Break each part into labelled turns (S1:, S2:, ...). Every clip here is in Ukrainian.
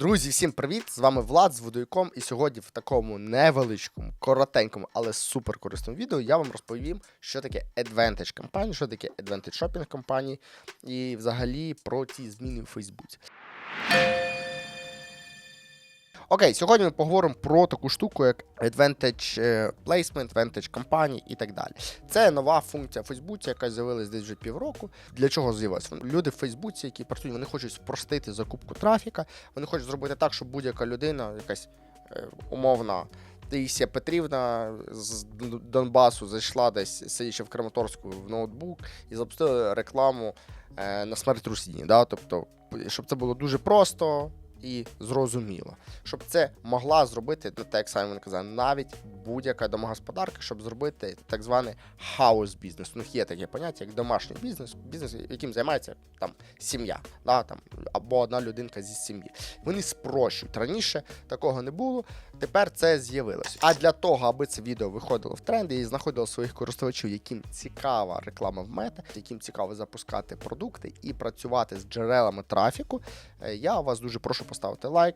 S1: Друзі, всім привіт! З вами Влад з Водойком. І сьогодні в такому невеличкому, коротенькому, але супер корисному відео я вам розповім, що таке Advantage компанії, що таке Advantage Shopping компанії і взагалі про ті зміни у Фейсбуці. Окей, сьогодні ми поговоримо про таку штуку, як Advantage е, Placement, Advantage компанії і так далі. Це нова функція в Фейсбуці, яка з'явилась десь вже півроку. Для чого з'явилась? Люди в Фейсбуці, які працюють, вони хочуть спростити закупку трафіка, вони хочуть зробити так, щоб будь-яка людина, якась е, умовна. Таїсія Петрівна з Донбасу зайшла десь, сидячи в Краматорську в ноутбук і запустила рекламу е, на смерть Русіні. Да? Тобто, щоб це було дуже просто і зрозуміло. Щоб це могла зробити, ну, так як Саймон казав, навіть будь-яка домогосподарка, щоб зробити так званий хаус бізнес. У них є таке поняття, як домашній бізнес, бізнес, яким займається там сім'я, да, там, або одна людинка зі сім'ї. Вони спрощують. Раніше такого не було, тепер це з'явилось. А для того, аби це відео виходило в тренди і знаходило своїх користувачів, яким цікава реклама в мета, яким цікаво запускати продукти і працювати з джерелами трафіку, е, я вас дуже прошу поставити лайк.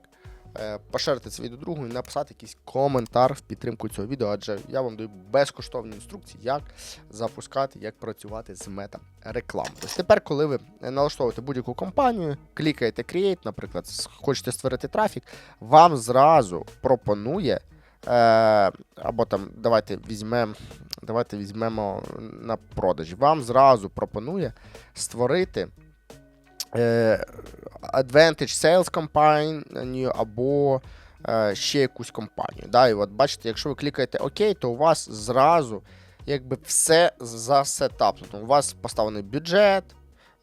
S1: е, Поширити це відео другу і написати якийсь коментар в підтримку цього відео, адже я вам даю безкоштовні інструкції, як запускати, як працювати з мета реклам. Ось тепер, коли ви налаштовуєте будь-яку компанію, клікаєте Create, наприклад, хочете створити трафік, вам зразу пропонує. Е, або там давайте візьмемо, давайте візьмемо на продажі. Вам зразу пропонує створити Advantage Sales компанію або е, ще якусь компанію. Да? І от бачите, якщо ви клікаєте ОК, то у вас зразу якби все засетаплено. У вас поставлений бюджет,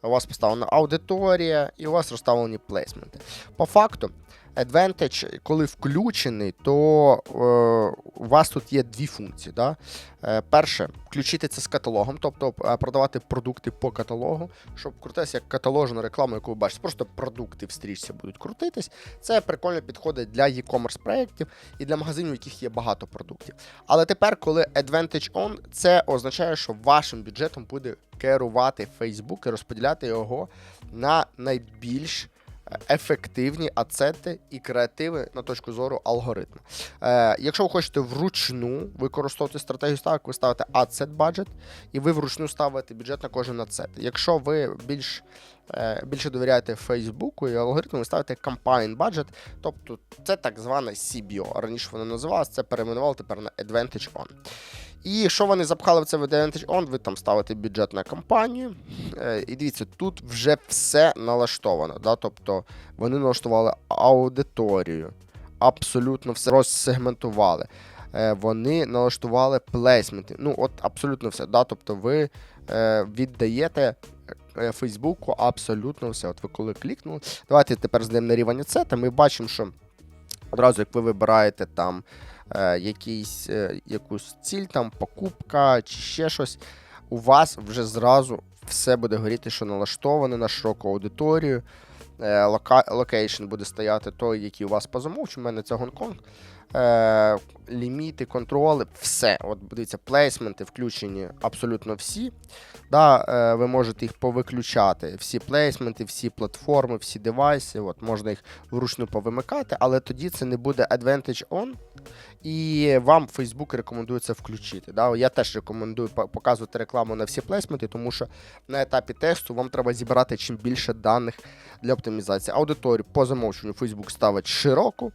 S1: у вас поставлена аудиторія і у вас розставлені плейсменти. По факту, Advantage, коли включений, то е, у вас тут є дві функції. Да? Е, перше, включити це з каталогом, тобто е, продавати продукти по каталогу, щоб крутитися як каталожна реклама, яку ви бачите. Просто продукти в стрічці будуть крутитись. Це прикольно підходить для e-commerce проєктів і для магазинів, у яких є багато продуктів. Але тепер, коли Advantage On, це означає, що вашим бюджетом буде керувати Facebook і розподіляти його на найбільш ефективні ацети і креативи на точку зору алгоритму. Е, якщо ви хочете вручну використовувати стратегію ставок, ви ставите адцет бюджет, і ви вручну ставите бюджет на кожен ацет. Якщо ви більш е, більше довіряєте Фейсбуку і алгоритму, ви ставите campaign budget, тобто це так зване CBO. Раніше воно називалось, це перейменували тепер на Advantage On. І що вони запхали в це в Advantage On, ви там ставите бюджет на кампанію. Е, і дивіться, тут вже все налаштовано. Да? Тобто вони налаштували аудиторію, абсолютно все розсегментували. Е, вони налаштували плейсменти. Ну, от абсолютно все. Да? Тобто ви е, віддаєте Фейсбуку абсолютно все. От ви коли клікнули. Давайте тепер знайдемо на рівень це, ми бачимо, що одразу, як ви вибираєте там якийсь, е, якусь ціль, там покупка чи ще щось, у вас вже зразу все буде горіти, що налаштоване на широку аудиторію. Е, лока- локейшн буде стояти той, який у вас по замовчу. У мене це Гонконг. Е, ліміти, контроли, все. От дивіться, плейсменти включені абсолютно всі. Да, е, ви можете їх повиключати. Всі плейсменти, всі платформи, всі девайси. От, можна їх вручну повимикати, але тоді це не буде Advantage On. І вам Facebook рекомендує це включити. Да? Я теж рекомендую показувати рекламу на всі плейсменти, тому що на етапі тесту вам треба зібрати чим більше даних для оптимізації. Аудиторію по замовченню Facebook ставить широку,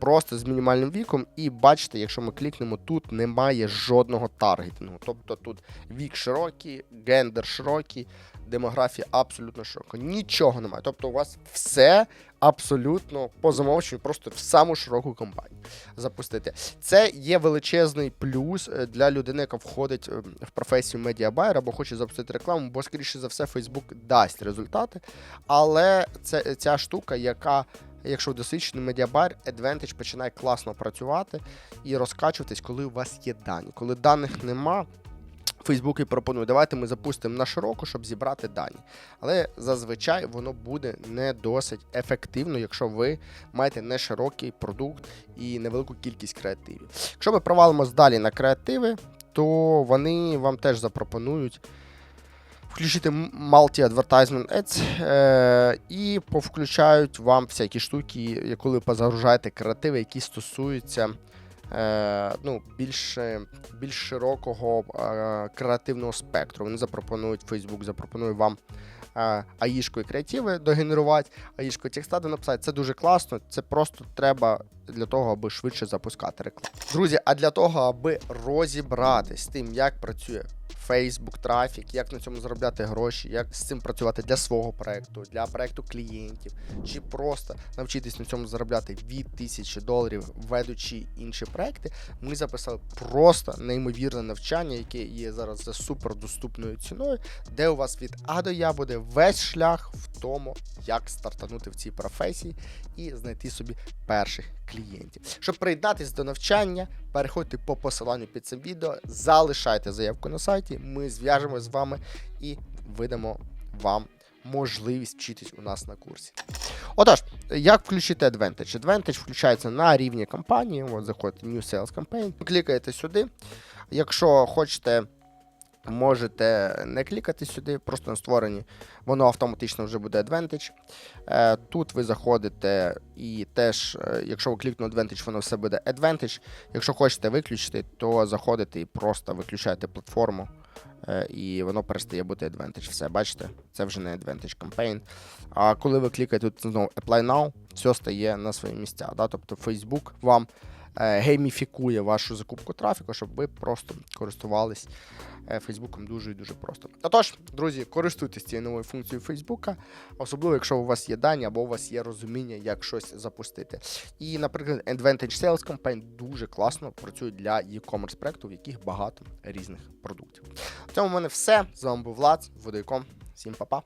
S1: просто з мінімальним віком. І бачите, якщо ми клікнемо, тут немає жодного таргетингу. Тобто тут вік широкий, гендер широкий, демографія абсолютно широка. Нічого немає. Тобто у вас все абсолютно по замовченню, просто в саму широку компанію запустити. Це є величезний плюс е, для людини, яка входить е, в професію медіабайер або хоче запустити рекламу, бо, скоріше за все, Facebook дасть результати. Але це ця штука, яка. Якщо досвідчений медіабайер, Advantage починає класно працювати і розкачуватись, коли у вас є дані. Коли даних нема, Facebook і пропонує, давайте ми запустимо на широко, щоб зібрати дані. Але зазвичай воно буде не досить ефективно, якщо ви маєте не широкий продукт і невелику кількість креативів. Якщо ми провалимось далі на креативи, то вони вам теж запропонують включити Multi-Advertisement Ads е, і повключають вам всякі штуки, коли позагружаєте креативи, які стосуються е, ну, більш, більш широкого е, креативного спектру. Вони запропонують, Facebook запропонує вам е, аїшкою креативи догенерувати, аїшкою текста написати. Це дуже класно. Це просто треба для того, аби швидше запускати рекламу. Друзі, а для того, аби розібратись з тим, як працює Facebook трафік, як на цьому заробляти гроші, як з цим працювати для свого проекту, для проекту клієнтів, чи просто навчитись на цьому заробляти від тисячі доларів, ведучи інші проекти, ми записали просто неймовірне навчання, яке є зараз за супердоступною ціною, де у вас від А до Я буде весь шлях в тому, як стартанути в цій професії і знайти собі перших клієнтів. Щоб приєднатись до навчання, переходьте по посиланню під цим відео, залишайте заявку на сайті. Ми зв'яжемось з вами і видамо вам можливість вчитись у нас на курсі. Отож, як включити Advantage? Advantage включається на рівні компанії. От заходите New Sales Campaign, клікаєте сюди. Якщо хочете. Можете не клікати сюди, просто на створенні, воно автоматично вже буде Advantage. Е, Тут ви заходите і теж, е, якщо ви клікнете Advantage, воно все буде Advantage. Якщо хочете виключити, то заходите і просто виключаєте платформу, е, і воно перестає бути Advantage. Все, бачите, це вже не Advantage Campaign. А коли ви клікаєте тут знову Apply Now, все стає на свої місця. Да? Тобто Facebook вам гейміфікує вашу закупку трафіку, щоб ви просто користувались е, Фейсбуком дуже і дуже просто. Отож, друзі, користуйтесь цією новою функцією Фейсбука, особливо якщо у вас є дані або у вас є розуміння, як щось запустити. І, наприклад, Advantage Sales Campaign дуже класно працює для e-commerce проєктів, в яких багато різних продуктів. В цьому в мене все. З вами був Влад, Водойком. Всім па-па.